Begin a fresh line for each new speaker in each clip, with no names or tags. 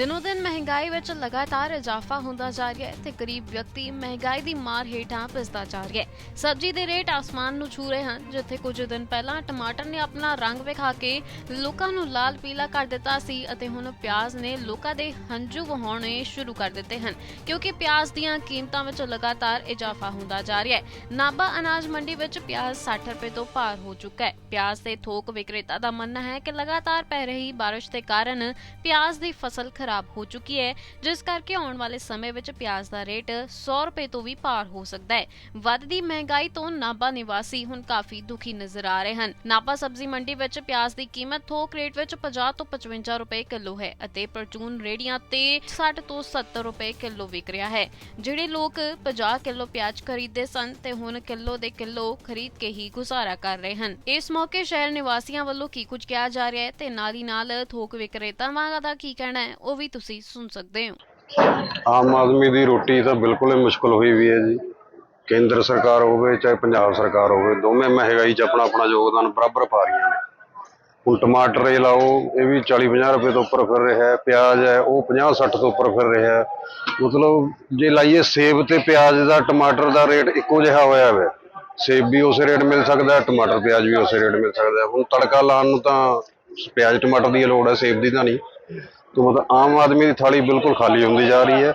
ਦਿਨੋ ਦਿਨ ਮਹਿੰਗਾਈ ਵਿੱਚ ਲਗਾਤਾਰ ਇਜ਼ਾਫਾ ਹੁੰਦਾ ਜਾ ਰਿਹਾ ਹੈ ਤੇ ਗਰੀਬ ਵਿਅਕਤੀ ਮਹਿੰਗਾਈ ਦੀ ਮਾਰ ਹੇਠਾਂ ਪਿਸਦਾ ਜਾ ਰਿਹਾ ਹੈ। ਸਬਜ਼ੀ ਦੇ ਰੇਟ ਆਸਮਾਨ ਨੂੰ ਛੂ ਰਹੇ ਹਨ, ਜਿੱਥੇ ਕੁਝ ਦਿਨ ਪਹਿਲਾਂ ਟਮਾਟਰ ਨੇ ਆਪਣਾ ਰੰਗ ਵਿਖਾ ਕੇ ਲੋਕਾਂ ਨੂੰ ਲਾਲ ਪੀਲਾ ਕਰ ਦਿੱਤਾ ਸੀ ਅਤੇ ਹੁਣ ਪਿਆਜ਼ ਨੇ ਲੋਕਾਂ ਦੇ ਹੰਝੂ ਵਹਾਉਣੇ ਸ਼ੁਰੂ ਕਰ ਦਿੱਤੇ ਹਨ, ਕਿਉਂਕਿ ਪਿਆਜ਼ ਦੀਆਂ ਕੀਮਤਾਂ ਵਿੱਚ ਲਗਾਤਾਰ ਇਜ਼ਾਫਾ ਹੁੰਦਾ ਜਾ ਰਿਹਾ ਹੈ। ਨਾਭਾ ਅਨਾਜ ਮੰਡੀ ਵਿੱਚ ਪਿਆਜ਼ 60 ਰੁਪਏ ਤੋਂ ਪਾਰ ਹੋ ਚੁੱਕਾ ਹੈ। ਪਿਆਜ਼ ਦੇ ਥੋਕ ਵਿਕਰੇਤਾ ਦਾ ਮੰਨਣਾ ਹੈ ਕਿ ਲਗਾਤਾਰ ਪੈ ਰਹੀ ਬਾਰਿਸ਼ ਦੇ ਕਾਰਨ ਪਿਆਜ਼ ਦੀ ਫਸਲ ਖਰਾਬ ਖਰਾਬ ਹੋ ਚੁੱਕੀ ਹੈ, ਜਿਸ ਕਰਕੇ ਆਉਣ ਵਾਲੇ ਸਮੇਂ ਵਿੱਚ ਪਿਆਜ਼ ਦਾ ਰੇਟ 100 ਰੁਪਏ ਤੋਂ ਵੀ ਪਾਰ ਹੋ ਸਕਦਾ ਹੈ। ਵੱਧਦੀ ਮਹਿੰਗਾਈ ਤੋਂ ਨਾਭਾ ਨਿਵਾਸੀ ਹੁਣ ਕਾਫੀ ਦੁਖੀ ਨਜ਼ਰ ਆ ਰਹੇ ਹਨ। ਨਾਭਾ ਸਬਜ਼ੀ ਮੰਡੀ ਵਿੱਚ ਪਿਆਜ਼ ਦੀ ਕੀਮਤ ਥੋਕ ਰੇਟ ਵਿੱਚ 50 ਤੋਂ 55 ਰੁਪਏ ਕਿਲੋ ਹੈ ਅਤੇ ਪਰਚੂਨ ਰੇੜੀਆਂ ਤੇ 60 ਤੋਂ 70 ਰੁਪਏ ਕਿਲੋ ਵਿਕ ਰਿਹਾ ਹੈ। ਜਿਹੜੇ ਲੋਕ 50 ਕਿਲੋ ਪਿਆਜ਼ ਖਰੀਦਦੇ ਸਨ ਤੇ ਹੁਣ ਕਿਲੋ ਦੇ ਕਿਲੋ ਖਰੀਦ ਕੇ ਹੀ ਗੁਜ਼ਾਰਾ ਕਰ ਰਹੇ ਹਨ। ਇਸ ਮੌਕੇ ਸ਼ਹਿਰ ਨਿਵਾਸੀਆਂ ਵੱਲੋਂ ਕੀ ਕੁਝ ਕਿਹਾ ਜਾ ਰਿਹਾ ਹੈ ਤੇ ਨਾਲ ਹੀ ਨਾਲ ਥੋਕ ਵਿਕਰੇਤਾਵਾਂ ਦਾ ਕੀ ਕਹਿਣਾ ਹੈ, ਉਹ ਵੀ ਤੁਸੀਂ ਸੁਣ ਸਕਦੇ ਹੋ?
ਆਮ ਆਦਮੀ ਦੀ ਰੋਟੀ ਤਾਂ ਬਿਲਕੁਲ ਹੀ ਮੁਸ਼ਕਲ ਹੋਈ ਵੀ ਹੈ ਜੀ। ਕੇਂਦਰ ਸਰਕਾਰ ਹੋਵੇ ਚਾਹੇ ਪੰਜਾਬ ਸਰਕਾਰ ਹੋਵੇ, ਦੋਵੇਂ ਮਹਿੰਗਾਈ 'ਚ ਆਪਣਾ ਆਪਣਾ ਯੋਗਦਾਨ ਬਰਾਬਰ ਪਾ ਰਹੀਆਂ ਨੇ। ਹੁਣ ਟਮਾਟਰ ਇਹ ਲਾਓ, ਇਹ ਵੀ 40-50 ਰੁਪਏ ਤੋਂ ਉੱਪਰ ਫਿਰ ਰਿਹਾ ਹੈ, ਪਿਆਜ਼ ਹੈ, ਉਹ 50-60 ਤੋਂ ਉੱਪਰ ਫਿਰ ਰਿਹਾ ਹੈ। ਮਤਲਬ ਜੇ ਲਾਈਏ ਸੇਬ ਤੇ ਪਿਆਜ਼ ਦਾ, ਟਮਾਟਰ ਦਾ ਰੇਟ ਇੱਕੋ ਜਿਹਾ ਹੋਇਆ ਹੋਇਆ ਸੇਬ ਵੀ ਉਸੇ ਰੇਟ ਮਿਲ ਸਕਦਾ ਹੈ, ਟਮਾਟਰ, ਪਿਆਜ਼ ਵੀ ਉਸੇ ਰੇਟ ਮਿਲ ਸਕਦਾ ਹੈ। ਹੁਣ ਤੜਕਾ ਲਾਉਣ ਨੂੰ ਤਾਂ ਪਿਆਜ਼, ਟਮਾਟਰ ਦੀ ਲੋੜ ਹੈ, ਸੇਬ ਦੀ ਤਾਂ ਨਹੀਂ। ਤਾਂ ਮਤਲਬ ਆਮ ਆਦਮੀ ਦੀ ਥਾਲੀ ਬਿਲਕੁਲ ਖਾਲੀ ਹੁੰਦੀ ਜਾ ਰਹੀ ਹੈ।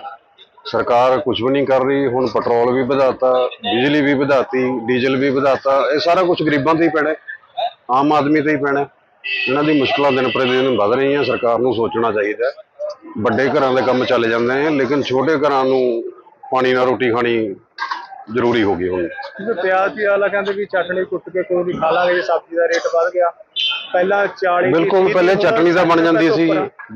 ਸਰਕਾਰ ਕੁਝ ਵੀ ਨਹੀਂ ਕਰ ਰਹੀ, ਹੁਣ ਪੈਟਰੋਲ ਵੀ ਵਧਾਤਾ, ਬਿਜਲੀ ਵੀ ਵਧਾਤੀ, ਡੀਜ਼ਲ ਵੀ ਵਧਾਤਾ, ਇਹ ਸਾਰਾ ਕੁਝ ਗਰੀਬਾਂ ਤੇ ਹੀ ਪੈਣਾ ਆਮ ਆਦਮੀ ਤੇ ਹੀ ਪੈਣਾ ਇਹਨਾਂ ਦੀ ਮੁਸ਼ਕਲਾਂ ਦਿਨ ਪ੍ਰਤੀ ਦਿਨ ਵੱਧ ਰਹੀਆਂ, ਸਰਕਾਰ ਨੂੰ ਸੋਚਣਾ ਚਾਹੀਦਾ ਵੱਡੇ ਘਰਾਂ ਦੇ ਕੰਮ ਚੱਲ ਜਾਂਦੇ ਨੇ, ਲੇਕਿਨ ਛੋਟੇ ਘਰਾਂ ਨੂੰ ਪਾਣੀ ਨਾਲ ਰੋਟੀ ਖਾਣੀ ਜ਼ਰੂਰੀ ਹੋ ਗਈ ਹੁਣ।
ਪਿਆਜ਼ ਦੀ ਆਲਾ ਕਹਿੰਦੇ ਵੀ ਚਟਣੀ ਕੁੱਟ ਕੇ ਕੋਈ ਨਹੀਂ ਖਾ ਲਾਂਗੇ, ਜੇ ਸਬਜ਼ੀ ਦਾ ਰੇਟ ਵੱਧ ਗਿਆ। ਪਹਿਲਾਂ 40
ਬਿਲਕੁਲ ਪਹਿਲੇ ਚਟਣੀ ਤਾਂ ਬਣ ਜਾਂਦੀ ਸੀ।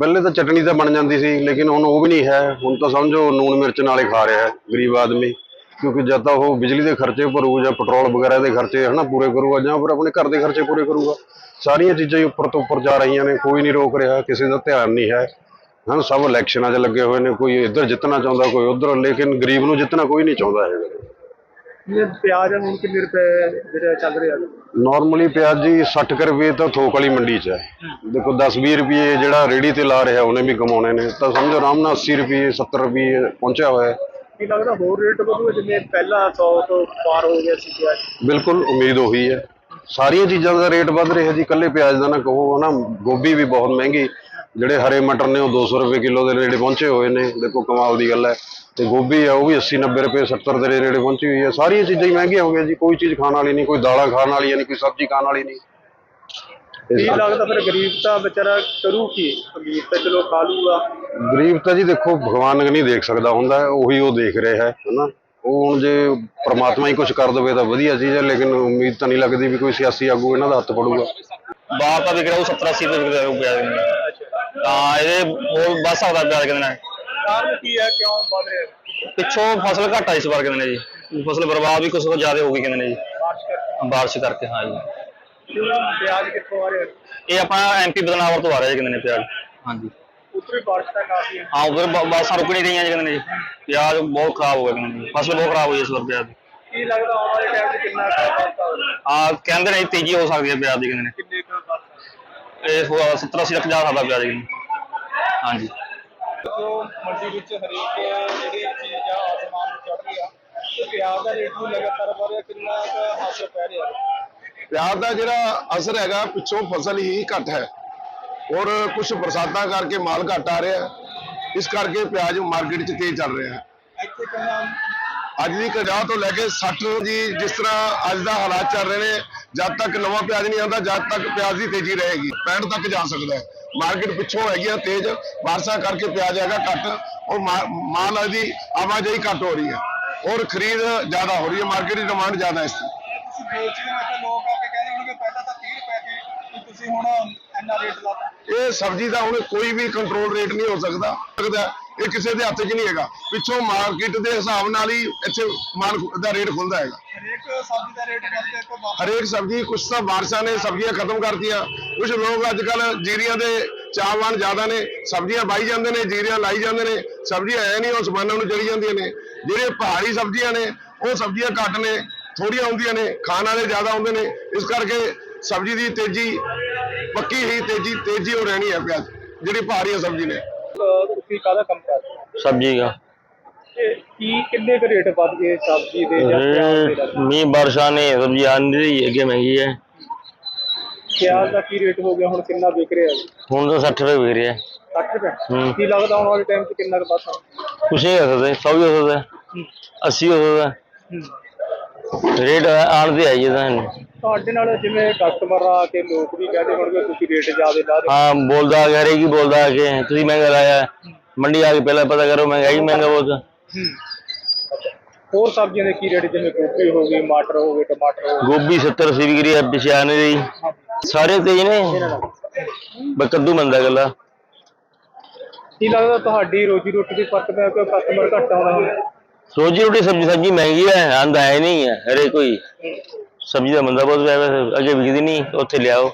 ਪਹਿਲੇ ਤਾਂ ਚਟਣੀ ਤਾਂ ਬਣ ਜਾਂਦੀ ਸੀ ਲੇਕਿਨ ਹੁਣ ਉਹ ਵੀ ਨਹੀਂ ਹੈ। ਹੁਣ ਤਾਂ ਸਮਝੋ ਨੂਨ ਮਿਰਚ ਨਾਲ ਖਾ ਰਿਹਾ ਹੈ ਗਰੀਬ ਆਦਮੀ। ਕਿਉਂਕਿ ਜਦ ਤਾਂ ਉਹ ਬਿਜਲੀ ਦੇ ਖਰਚੇ ਭਰੂ ਜਾਂ ਪੈਟਰੋਲ ਵਗੈਰਾ ਦੇ ਖਰਚੇ ਹਨਾ ਪੂਰੇ ਕਰੂਗਾ ਜਾਂ ਫਿਰ ਆਪਣੇ ਘਰ ਦੇ ਖਰਚੇ ਪੂਰੇ ਕਰੂਗਾ। ਸਾਰੀਆਂ ਚੀਜ਼ਾਂ ਹੀ ਉੱਪਰ ਤੋਂ ਉੱਪਰ ਜਾ ਰਹੀਆਂ ਨੇ ਕੋਈ ਨਹੀਂ ਰੋਕ ਰਿਹਾ ਕਿਸੇ ਦਾ ਧਿਆਨ ਨਹੀਂ ਹੈ। ਹਨ ਸਭ ਇਲੈਕਸ਼ਨਾਂ 'ਚ ਲੱਗੇ ਹੋਏ ਨੇ ਕੋਈ ਇੱਧਰ ਜਿੱਤਣਾ ਚਾਹੁੰਦਾ ਕੋਈ ਉੱਧਰ ਲੇਕਿਨ ਗਰੀਬ ਨੂੰ ਜਿੱਤਣਾ ਕੋਈ ਨਹੀਂ ਚਾਹੁੰਦਾ ਹੈਗਾ।
ਇਹ ਪਿਆਜ਼ ਹੁਣ ਕਿੰਨੇ ਰੁਪਏ ਜਿਹੜੇ ਚੱਲ ਰਹੇ ਆ?
ਨਾਰਮਲੀ ਪਿਆਜ਼ ਜੀ 60 ਕੁ ਰੁਪਏ ਤਾਂ ਥੋਕ ਵਾਲੀ ਮੰਡੀ 'ਚ ਹੈ। ਦੇਖੋ 10-20 ਰੁਪਏ ਜਿਹੜਾ ਰੇੜੀ ਤੇ ਲਾ ਰਿਹਾ ਉਹਨੇ ਵੀ ਕਮਾਉਣੇ ਨੇ। ਤਾਂ ਸਮਝੋ ਆਰਾਮ ਨਾਲ 80 ਰੁਪਏ 70 ਰੁਪਏ ਪਹੁੰਚਿਆ ਹੋਇਆ ਹੈ।
ਕੀ ਲੱਗਦਾ ਹੋਰ ਰੇਟ ਵਧੂਗਾ ਜਿਵੇਂ ਪਹਿਲਾਂ 100 ਤੋਂ ਪਾਰ ਹੋ ਗਿਆ ਸੀ ਪਿਆਜ਼?
ਬਿਲਕੁਲ ਉਮੀਦ ਉਹੀ ਹੈ। ਸਾਰੀਆਂ ਚੀਜ਼ਾਂ ਦਾ ਰੇਟ ਵੱਧ ਰਿਹਾ ਜੀ। ਇਕੱਲੇ ਪਿਆਜ਼ ਦਾ ਨਾ ਕਹੋ ਹਨਾ ਗੋਭੀ ਵੀ ਬਹੁਤ ਮਹਿੰਗੀ। ਜਿਹੜੇ ਹਰੇ ਮਟਰ ਨੇ ਉਹ 200 ਰੁਪਏ ਕਿਲੋ ਦੇ ਨੇੜੇ ਪਹੁੰਚੇ ਹੋਏ ਨੇ। ਦੇਖੋ ਕਮਾਲ ਦੀ ਗੱਲ ਹੈ। ਤੇ ਗੋਭੀ ਆ ਉਹ ਵੀ 80 90 ਰੁਪਏ 70 ਦੇ ਨੇੜੇ ਪਹੁੰਚੀ ਹੋਈ ਹੈ ਸਾਰੀਆਂ ਚੀਜ਼ਾਂ ਹੀ ਮਹਿੰਗੀਆਂ ਹੋ ਗਈਆਂ ਜੀ ਕੋਈ ਚੀਜ਼ ਖਾਣ ਵਾਲੀ ਨਹੀਂ ਕੋਈ ਦਾਲਾਂ ਖਾਣ ਵਾਲੀ ਨਹੀਂ ਕੋਈ ਸਬਜ਼ੀ ਖਾਣ ਵਾਲੀ ਨਹੀਂ। ਇਹ
ਲੱਗਦਾ ਫਿਰ ਗਰੀਬ ਤਾਂ ਵਿਚਾਰਾ ਕਰੂ ਕੀ? ਗਰੀਬ ਤਾਂ ਚਲੋ ਖਾ ਲੂਗਾ।
ਗਰੀਬ ਤਾਂ ਜੀ ਦੇਖੋ ਭਗਵਾਨ ਨਹੀਂ ਦੇਖ ਸਕਦਾ ਹੁੰਦਾ ਉਹੀ ਉਹ ਦੇਖ ਰਿਹਾ ਹੈ ਹਨਾ। ਉਹ ਹੁਣ ਜੇ ਪ੍ਰਮਾਤਮਾ ਹੀ ਕੁਝ ਕਰ ਦੇਵੇ ਤਾਂ ਵਧੀਆ ਚੀਜ਼ ਹੈ ਲੇਕਿਨ ਉਮੀਦ ਤਾਂ ਨਹੀਂ ਲੱਗਦੀ ਵੀ ਕੋਈ ਸਿਆਸੀ ਆਗੂ ਇਹਨਾਂ ਦਾ ਹੱਥ ਫੜੂਗਾ।
ਬਾਹਰ ਤਾਂ ਵਿਕ ਰਿਹਾ ਉਹ 70 80 ਰੁਪਏ ਪਿਆਜ਼ ਕਿੰਨਾ ਤਾਂ ਇਹਦੇ ਹੋਰ ਸਕਦਾ ਪਿਆਜ਼ ਕਿੰਨਾ ਨੇ।
ਕਾਰਨ ਕੀ ਹੈ? ਕਿਉਂ ਵਧ ਰਿਹਾ?
ਪਿੱਛੋਂ ਫਸਲ ਘੱਟ ਇਸ ਵਾਰ ਕਿੰਨੇ ਨੇ ਜੀ। ਫਸਲ ਬਰਬਾਦ ਵੀ ਕੁਝ ਜ਼ਿਆਦਾ ਹੋ ਗਈ ਕਿੰਨੇ ਨੇ ਜੀ।
ਬਾਰਿਸ਼ ਕਰਕੇ।
ਬਾਰਿਸ਼ ਕਰਕੇ ਹਾਂ ਜੀ।
ਪਿਆਜ਼ ਕਿੱਥੋਂ ਆ ਰਿਹਾ?
ਇਹ ਆਪਣਾ ਐਮਪੀ ਬਦਨਾਵਰ ਤੋਂ ਆ ਰਿਹਾ ਜੀ ਕਿੰਨੇ ਨੇ ਪਿਆਜ਼। ਹਾਂਜੀ
ਉੱਤਰੀ ਬਾਰਿਸ਼ ਤਾਂ ਕਾਫੀ ਹੈ।
ਹਾਂ ਉਧਰ ਬਾਸਾਂ ਰੁਕ ਨਹੀਂ ਰਹੀਆਂ ਜੀ ਕਿੰਨੇ ਨੇ ਜੀ। ਪਿਆਜ਼ ਬਹੁਤ ਖਰਾਬ ਹੋ ਗਿਆ ਕਿੰਨੇ ਨੇ ਜੀ। ਫਸਲ ਬਹੁਤ ਖਰਾਬ ਹੋਈ ਇਸ ਵਾਰ ਪਿਆਜ਼ ਦੀ।
ਕੀ ਲੱਗਦਾ ਆਉਣ ਵਾਲੇ ਟਾਈਮ 'ਚ ਕਿੰਨਾ ਕੁ ਵਾਧਾ ਹੋਵੇਗਾ
ਆ ਕਹਿੰਦੇ ਨੇ ਤੇਜ਼ੀ ਹੋ ਸਕਦੀ ਹੈ ਪਿਆਜ਼ ਦੀ ਕਿੰਨੇ ਨੇ।
ਕਿੰਨੇ ਕੁ ਵਾਧਾ
ਇਹ 70 80 ਤੱਕ ਜਾ ਸਕਦਾ ਪਿਆਜ਼ ਦੀ। ਹਾਂਜੀ
ਜੋ ਮੰਡੀ ਵਿੱਚ ਹਰੇਕ ਜਿਹੜੀ ਚੀਜ਼ ਆ ਆਸਮਾਨ ਨੂੰ ਚੜ ਰਹੀ ਆ ਤੇ ਪਿਆਜ਼ ਦਾ ਰੇਟ ਵੀ ਲਗਾਤਾਰ ਵਧ ਰਿਹਾ ਕਿੰਨਾ ਕੁ ਅਸਰ ਪੈ ਰਿਹਾ?
ਪਿਆਜ਼ ਦਾ ਜਿਹੜਾ ਅਸਰ ਹੈਗਾ ਪਿੱਛੋਂ ਫਸਲ ਹੀ ਘੱਟ ਹੈ। ਔਰ ਕੁਝ ਬਰਸਾਤਾਂ ਕਰਕੇ ਮਾਲ ਘੱਟ ਆ ਰਿਹਾ। ਇਸ ਕਰਕੇ ਪਿਆਜ਼ ਮਾਰਕੀਟ 'ਚ ਤੇਜ਼ ਚੱਲ ਰਿਹਾ ਹੈ।
ਇੱਥੇ ਕਹਿੰਦਾ
ਅੱਜ ਦੀ ਕਜਾਹ ਤੋਂ ਲੈ ਕੇ 60 ਜੀ ਜਿਸ ਤਰ੍ਹਾਂ ਅੱਜ ਦਾ ਹਾਲਾਤ ਚੱਲ ਰਹੇ ਨੇ ਜਦ ਤੱਕ ਨਵਾਂ ਪਿਆਜ਼ ਨਹੀਂ ਆਉਂਦਾ ਜਦ ਤੱਕ ਪਿਆਜ਼ ਦੀ ਤੇਜ਼ੀ ਰਹੇਗੀ 65 ਤੱਕ ਜਾ ਸਕਦਾ ਹੈ। ਮਾਰਕੀਟ ਪਿੱਛੋਂ ਹੈਗੀ ਆ ਤੇਜ਼ ਬਾਰਸ਼ਾਂ ਕਰਕੇ ਪਿਆਜ਼ ਹੈਗਾ ਘੱਟ ਔਰ ਮਾ- ਮਾਲ ਦੀ ਆਵਾਜਾਈ ਘੱਟ ਹੋ ਰਹੀ ਹੈ। ਔਰ ਖਰੀਦ ਜ਼ਿਆਦਾ ਹੋ ਰਹੀ ਹੈ ਮਾਰਕੀਟ ਦੀ ਡਿਮਾਂਡ ਜ਼ਿਆਦਾ ਹੈ ਇਸ ਦੀ।
ਤੁਸੀਂ ਵੇਚਦੇ ਹੋ ਤਾਂ ਲੋਕ ਆ ਕੇ ਕਹਿੰਦੇ ਹੋਣਗੇ ਪਹਿਲਾਂ ਤਾਂ 30 ਰੁਪਏ ਸੀ ਤੇ ਤੁਸੀਂ ਹੁਣ ਇੰਨਾ ਰੇਟ ਲਾਤਾ।
ਇਹ ਸਬਜ਼ੀ ਦਾ ਹੁਣ ਕੋਈ ਵੀ ਕੰਟਰੋਲ ਰੇਟ ਨਹੀਂ ਹੋ ਸਕਦਾ। ਇਹ ਕਿਸੇ ਦੇ ਹੱਥ 'ਚ ਨਹੀਂ ਹੈਗਾ। ਪਿੱਛੋਂ ਮਾਰਕੀਟ ਦੇ ਹਿਸਾਬ ਨਾਲ ਹੀ ਇੱਥੇ ਮਾਲ ਦਾ ਰੇਟ ਖੁੱਲਦਾ ਹੈਗਾ।
ਹਰੇਕ ਸਬਜ਼ੀ ਦਾ ਰੇਟ ਵੱਧਦੇ ਤੋਂ ਬਾਅਦ
ਹਰੇਕ ਸਬਜ਼ੀ ਕੁਛ ਤਾਂ ਬਾਰਿਸ਼ਾਂ ਨੇ ਸਬਜ਼ੀਆਂ ਖਤਮ ਕਰਤੀਆਂ। ਕੁਝ ਲੋਕ ਅੱਜ ਕੱਲ ਜੀਰੀਆਂ ਦੇ ਚਾਹਵਾਨ ਜ਼ਿਆਦਾ ਨੇ ਸਬਜ਼ੀਆਂ ਬਾਈ ਜਾਂਦੇ ਨੇ ਜੀਰੀਆਂ ਲਾਈ ਜਾਂਦੇ ਨੇ। ਸਬਜ਼ੀਆਂ ਹੈ ਨਹੀਂ ਉਹ ਸਮਾਨਾਂ ਨੂੰ ਚੜੀ ਜਾਂਦੀਆਂ ਨੇ। ਜਿਹੜੇ ਪਹਾੜੀ ਸਬਜ਼ੀਆਂ ਨੇ ਉਹ ਸਬਜ਼ੀਆਂ ਘੱਟ ਨੇ ਥੋੜੀਆਂ ਹੁੰਦੀਆਂ ਨੇ ਖਾਣ ਵਾਲੇ ਜ਼ਿਆਦਾ ਹੁੰਦੇ ਨੇ। ਇਸ ਕਰਕੇ ਸਬਜ਼ੀ ਦੀ ਤੇਜ਼ੀ ਪੱਕੀ ਹੀ ਤੇਜ਼ੀ ਤੇਜ਼ੀ ਹੋ ਰਹਿਣੀ ਹੈ ਪਿਆਜ਼ ਜਿਹੜੀ ਪਹਾੜੀ ਸਬਜ਼ੀ ਨੇ।
ਤੁਸੀਂ ਕਾਹਦਾ ਕੰਮ ਕਰਦੇ
ਸਬਜ਼ੀ
ਦਾ। ਕੀ ਕਿੰਨੇ ਕੁ ਰੇਟ ਵੱਧ ਗਏ ਸਬਜ਼ੀ ਦੇ ਜਾਂ ਪਿਆਜ਼ ਦੇ
ਮੀਂਹ ਬਰਸ਼ਾ ਨੇ ਸਬਜ਼ੀ ਆਂਦੀ ਰਹੀ ਅੱਗੇ ਮਹਿੰਗੀ ਹੈ।
ਪਿਆਜ਼ ਦਾ ਕੀ ਰੇਟ ਹੋ ਗਿਆ ਹੁਣ ਕਿੰਨਾ ਵਿਕ ਰਿਹਾ
ਹੈ ਹੁਣ ਤਾਂ 60 ਰੁਪਏ ਵਿਕ ਰਿਹਾ।
60 ਰੁਪਏ?
ਹੂੰ।
ਕੀ ਲੱਗਦਾ ਆਉਣ ਵਾਲੇ ਟਾਈਮ 'ਚ ਕਿੰਨਾ ਕੁ ਵੱਧ ਸਕਦਾ
ਕੁਛ ਨਹੀਂ ਹੋ ਸਕਦੇ ਸੌ ਵੀ 80 ਹੋ। ਸਕਦਾ। ਰੇਟ ਆਣ ਆਈ ਜਾਂਦਾ ਹਨ
ਤੁਹਾਡੇ ਨਾਲ ਜਿਵੇਂ ਕਸਟਮਰ ਆ ਕੇ ਲੋਕ ਵੀ ਕਹਿੰਦੇ ਹੋਣਗੇ ਤੁਸੀਂ ਰੇਟ ਜ਼ਿਆਦਾ ਲਾ ਰਹੇ
ਹਾਂ। ਬੋਲਦਾ ਆ ਗਿਆ ਬੋਲਦਾ ਆ ਤੁਸੀਂ ਮਹਿੰਗਾ ਲਾਇਆ। ਹੈ। मंडी आके पहले पता करो महंगाई महंगा बहुत है
ਹੋ ਹੋਰ सब्जियों ਦੇ ਕੀ ਰੇਟ ਜਿਵੇਂ ਗੋਭੀ ਹੋ ਗਈ ਮਟਰ ਹੋ ਗਏ ਟਮਾਟਰ ਹੋ
गोभी सत्तर अस्सी बिक रही है पिछले आने रही
ਗਏ
सारे तेज ने बस कद्दू मंदा गला
ਕੀ ਲੱਗਦਾ ਤੁਹਾਡੀ ਰੋਜੀ ਰੋਟੀ ਦੀ ਫਰਕ ਪੈ ਕੇ ਕਸਟਮਰ ਘੱਟ ਆਉਂਦਾ ਹੁਣ
रोजी रोटी सब्जी सब्जी महंगी है आंदा है नहीं है हरे कोई सब्जी का मंदा बहुत है वैसे अगे बिकती नहीं उत्थे ले आओ